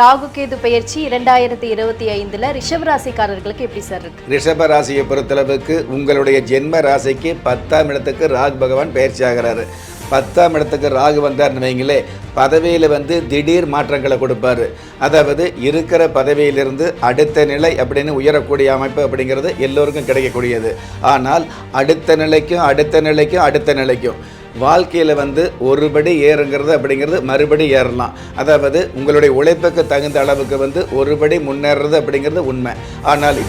ராகு கேது பயிற்சி இரண்டாயிரத்தி இருபத்தி ஐந்துல ரிஷப ராசிக்காரர்களுக்கு எப்படி சார் இருக்கு? ரிஷப ராசியை பொறுத்தளவுக்கு உங்களுடைய ஜென்ம ராசிக்கு பத்தாம் இடத்துக்கு ராகு பகவான் பயிற்சி ஆகிறாரு. பத்தாம் இடத்துக்கு ராகு வந்தார்னு வைங்களே பதவியில் வந்து திடீர் மாற்றங்களை கொடுப்பாரு. அதாவது இருக்கிற பதவியிலிருந்து அடுத்த நிலை அப்படின்னு உயரக்கூடிய அமைப்பு அப்படிங்கிறது எல்லோருக்கும் கிடைக்கக்கூடியது. ஆனால் அடுத்த நிலைக்கும் அடுத்த நிலைக்கும் அடுத்த நிலைக்கும். வாழ்க்கையில் வந்து ஒருபடி ஏறுங்கிறது அப்படிங்கிறது மறுபடி ஏறலாம். அதாவது உங்களுடைய உழைப்புக்கு தகுந்த அளவுக்கு வந்து ஒருபடி முன்னேறது அப்படிங்கிறது உண்மை. ஆனால்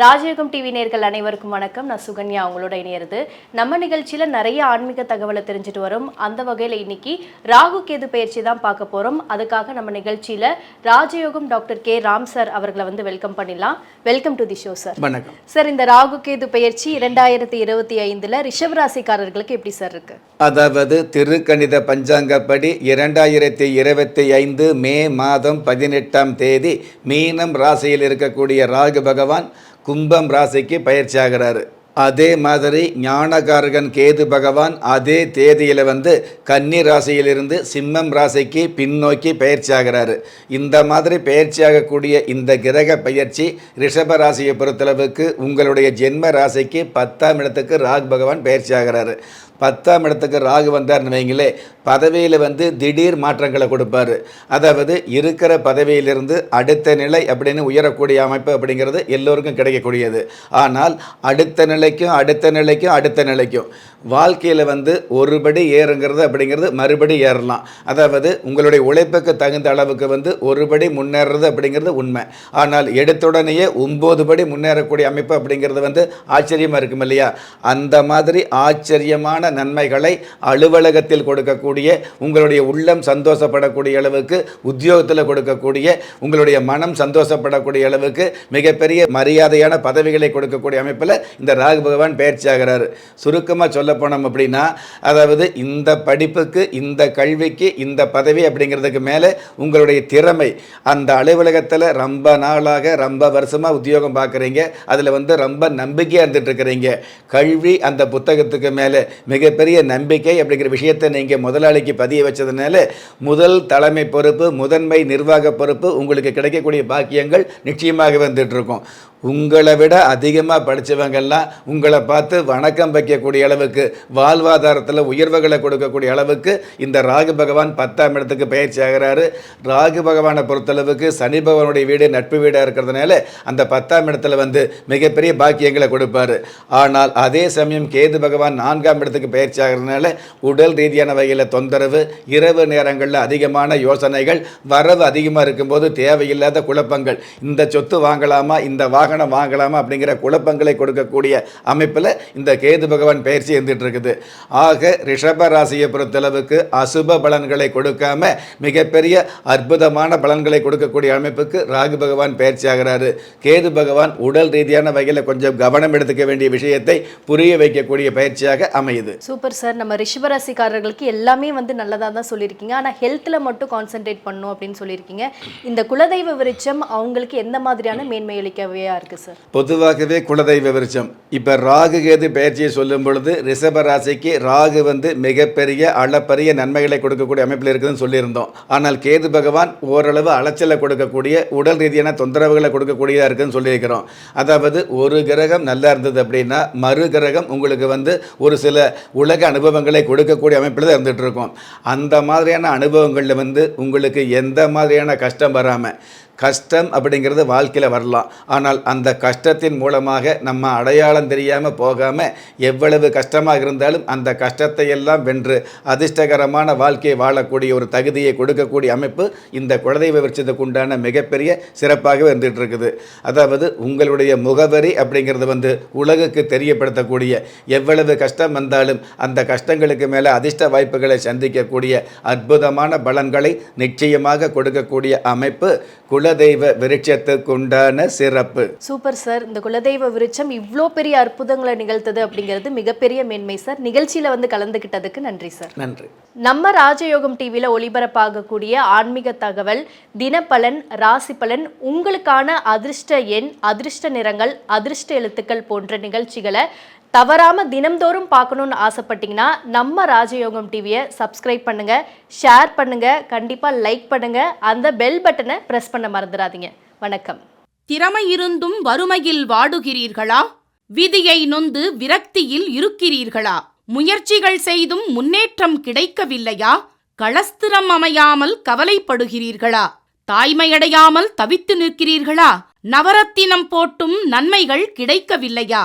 ராஜயோகம் டிவி நேர்கள் அனைவருக்கும் வணக்கம். நான் சுகன்யா அவங்களோட இணையிறது. நம்ம நிகழ்ச்சியில நிறைய ஆன்மீக தகவலை தெரிஞ்சுட்டு வரோம். அந்த வகையில இன்னைக்கு ராகு கேது பயிற்சி தான் பார்க்க போறோம். அதுக்காக நம்ம நிகழ்ச்சியில ராஜயோகம் டாக்டர் கே. ராம் சார் அவர்களை வந்து வெல்கம் பண்ணிடலாம். Welcome to the show sir வணக்கம். சார் இந்த ராகு கேது பயிற்சி இரண்டாயிரத்தி இருபத்தி ஐந்துல ரிஷப ராசிக்காரர்களுக்கு எப்படி சார் இருக்கு? அதாவது திருக்கணித பஞ்சாங்கப்படி இரண்டாயிரத்தி இருபத்தி ஐந்து மே மாதம் பதினெட்டாம் தேதி மீனம் ராசியில் இருக்கக்கூடிய ராகு பகவான் கும்பம் ராசிக்கு பயிற்சி ஆகிறாரு அதே மாதிரி ஞானகாரகன் கேது பகவான் அதே தேதியில் வந்து கன்னி ராசியிலிருந்து சிம்மம் ராசிக்கு பின்னோக்கி பயிற்சி ஆகிறாரு இந்த மாதிரி பயிற்சி ஆகக்கூடிய இந்த கிரக பயிற்சி ரிஷப ராசியை பொறுத்தளவுக்கு உங்களுடைய ஜென்ம ராசிக்கு பத்தாம் இடத்துக்கு ராக் பகவான் பயிற்சி ஆகிறாரு பத்தாம் இடத்துக்கு ராகு வந்தார்னு வைங்களே பதவியில் வந்து திடீர் மாற்றங்களை கொடுப்பாரு. அதாவது இருக்கிற பதவியிலிருந்து அடுத்த நிலை அப்படின்னு உயரக்கூடிய அமைப்பு அப்படிங்கிறது எல்லோருக்கும் கிடைக்கக்கூடியது. ஆனால் அடுத்த நிலைக்கும் அடுத்த நிலைக்கும் அடுத்த நிலைக்கும். வாழ்க்கையில் வந்து ஒருபடி ஏறுங்கிறது அப்படிங்கிறது மறுபடி ஏறலாம். அதாவது உங்களுடைய உழைப்புக்கு தகுந்த அளவுக்கு வந்து ஒருபடி முன்னேறது அப்படிங்கிறது உண்மை. ஆனால் எடுத்துடனேயே ஒம்பது படி முன்னேறக்கூடிய அமைப்பு அப்படிங்கிறது வந்து ஆச்சரியமாக இருக்கும் இல்லையா? அந்த மாதிரி ஆச்சரியமான நன்மைகளை அலுவலகத்தில் கொடுக்கக்கூடிய உங்களுடைய உள்ளம் சந்தோஷப்படக்கூடிய அளவுக்கு உத்தியோகத்தில் கொடுக்கக்கூடிய உங்களுடைய மனம் சந்தோஷப்படக்கூடிய அளவுக்கு மிகப்பெரிய மரியாதையான பதவிகளை கொடுக்கக்கூடிய அமைப்பில் இந்த ராகு பகவான் பயிற்சி ஆகிறாரு சுருக்கமாக சொல்ல போனோம் அப்படின்னா அதாவது இந்த படிப்புக்கு இந்த கல்விக்கு இந்த பதவி அப்படிங்கிறதுக்கு மேலே உங்களுடைய திறமை. அந்த அலுவலகத்தில் ரொம்ப நாளாக ரொம்ப வருஷமாக உத்தியோகம் பார்க்குறீங்க. அதில் வந்து ரொம்ப நம்பிக்கையாக இருந்துட்டு இருக்கிறீங்க. கல்வி அந்த புத்தகத்துக்கு மேலே மிகப்பெரிய நம்பிக்கை அப்படிங்கிற விஷயத்தை நீங்கள் முதலாளிக்கு பதிய வச்சதுனால முதல் தலைமை பொறுப்பு முதன்மை நிர்வாக பொறுப்பு உங்களுக்கு கிடைக்கக்கூடிய பாக்கியங்கள் நிச்சயமாக வந்துட்டு இருக்கும். உங்களை விட அதிகமாக படித்தவங்கெல்லாம் உங்களை பார்த்து வணக்கம் வைக்கக்கூடிய அளவுக்கு வாழ்வாதாரத்தில் உயர்வுகளை கொடுக்கக்கூடிய அளவுக்கு இந்த ராகு பகவான் பத்தாம் இடத்துக்கு பயிற்சி ஆகிறாரு. ராகு பகவானை பொறுத்தளவுக்கு சனி பகவானுடைய வீடு நட்பு வீடாக இருக்கிறதுனால அந்த பத்தாம் இடத்துல வந்து மிகப்பெரிய பாக்கியங்களை கொடுப்பாரு. ஆனால் அதே சமயம் கேது பகவான் நான்காம் இடத்துக்கு பயிற்சி ஆகிறதுனால உடல் ரீதியான வகையில் தொந்தரவு இரவு நேரங்களில் அதிகமான யோசனைகள் வரவு அதிகமாக இருக்கும்போது தேவையில்லாத குழப்பங்கள். இந்த சொத்து வாங்கலாமா? இந்த வாகனம் வாங்கலாமா அப்படிங்கிற குழப்பங்களை கொடுக்கக்கூடிய அமைப்பில் இந்த கேது பகவான் பயிற்சி இருந்துட்டு இருக்குது ஆக ரிஷப ராசியை பொறுத்தளவுக்கு அசுப பலன்களை கொடுக்காம மிகப்பெரிய அற்புதமான பலன்களை கொடுக்கக்கூடிய அமைப்புக்கு ராகு பகவான் பயிற்சி ஆகிறாரு. கேது பகவான் உடல் ரீதியான வகையில் கொஞ்சம் கவனம் எடுத்துக்க வேண்டிய விஷயத்தை புரிய வைக்கக்கூடிய பயிற்சியாக அமையுது. Super sir. நம்ம ரிஷபராசிக்காரர்களுக்கு எல்லாமே வந்து நல்லதாக தான் சொல்லியிருக்கீங்க. ஆனால் ஹெல்த்தில் மட்டும் கான்சென்ட்ரேட் பண்ணும் அப்படின்னு சொல்லியிருக்கீங்க. இந்த குலதெய்வ விருட்சம் அவங்களுக்கு எந்த மாதிரியான மேன்மை அளிக்கவையாக இருக்குது சார் பொதுவாகவே குலதெய்வ விருட்சம். இப்போ ராகு கேது பயிற்சியை சொல்லும் பொழுது ரிஷப ராசிக்கு ராகு வந்து மிகப்பெரிய அளப்பரிய நன்மைகளை கொடுக்கக்கூடிய அமைப்பில் இருக்குதுன்னு சொல்லியிருந்தோம். ஆனால் கேது பகவான் ஓரளவு அலைச்சலை கொடுக்கக்கூடிய உடல் ரீதியான தொந்தரவுகளை கொடுக்கக்கூடியதாக இருக்குதுன்னு சொல்லியிருக்கிறோம். அதாவது ஒரு கிரகம் நல்லா இருந்தது அப்படின்னா மறு கிரகம் உங்களுக்கு வந்து ஒரு சில உலக அனுபவங்களை கொடுக்கக்கூடிய அமைப்பில் தான் இருந்துகிட்டு இருக்கும். அந்த மாதிரியான அனுபவங்களில் வந்து உங்களுக்கு எந்த மாதிரியான கஷ்டம் வராமல் கஷ்டம் அப்படிங்கிறது வாழ்க்கையில் வரலாம். ஆனால் அந்த கஷ்டத்தின் மூலமாக நம்ம அடையாளம் தெரியாமல் போகாமல் எவ்வளவு கஷ்டமாக இருந்தாலும் அந்த கஷ்டத்தை எல்லாம் வென்று அதிர்ஷ்டகரமான வாழ்க்கையை வாழக்கூடிய ஒரு தகுதியை கொடுக்கக்கூடிய அமைப்பு இந்த குலதெய்வ விவரிச்சதுக்கு உண்டான மிகப்பெரிய சிறப்பாகவே இருந்துகிட்டு இருக்குது அதாவது உங்களுடைய முகவரி அப்படிங்கிறது வந்து உலகுக்கு தெரியப்படுத்தக்கூடிய எவ்வளவு கஷ்டம் வந்தாலும் அந்த கஷ்டங்களுக்கு மேலே அதிர்ஷ்ட வாய்ப்புகளை சந்திக்கக்கூடிய அற்புதமான பலன்களை நிச்சயமாக கொடுக்கக்கூடிய அமைப்பு குலதெய்வ விருட்சத்துக்கு உண்டான சிறப்பு. சூப்பர் சார் இந்த குலதெய்வ விருட்சம் இவ்வளோ பெரிய அற்புதங்களை நிகழ்த்தது அப்படிங்கிறது மிகப்பெரிய மேன்மை சார் நிகழ்ச்சியில வந்து கலந்துக்கிட்டதுக்கு நன்றி சார் நன்றி. நம்ம ராஜயோகம் டிவியில் ஒளிபரப்பாகக்கூடிய ஆன்மீக தகவல் தினப்பலன் ராசி பலன் உங்களுக்கான அதிர்ஷ்ட எண் அதிர்ஷ்ட நிறங்கள் அதிர்ஷ்ட எழுத்துக்கள் போன்ற நிகழ்ச்சிகளை தவறாம தினம்தோறும் பார்க்கணுன்னு ஆசைப்பட்டீங்கன்னா நம்ம ராஜயோகம் டிவியை சப்ஸ்கிரைப் பண்ணுங்க ஷேர் பண்ணுங்க கண்டிப்பாக லைக் பண்ணுங்க அந்த பெல் பட்டனை ப்ரெஸ் பண்ண மறந்துடாதீங்க. வணக்கம். திறமை இருந்தும் வறுமையில் வாடுகிறீர்களா? விதியை நொந்து விரக்தியில் இருக்கிறீர்களா? முயற்சிகள் செய்தும் முன்னேற்றம் கிடைக்கவில்லையா? களஸ்திரம் அமையாமல் கவலைப்படுகிறீர்களா? தாய்மையடையாமல் தவித்து நிற்கிறீர்களா? நவரத்தினம் போட்டும் நன்மைகள் கிடைக்கவில்லையா?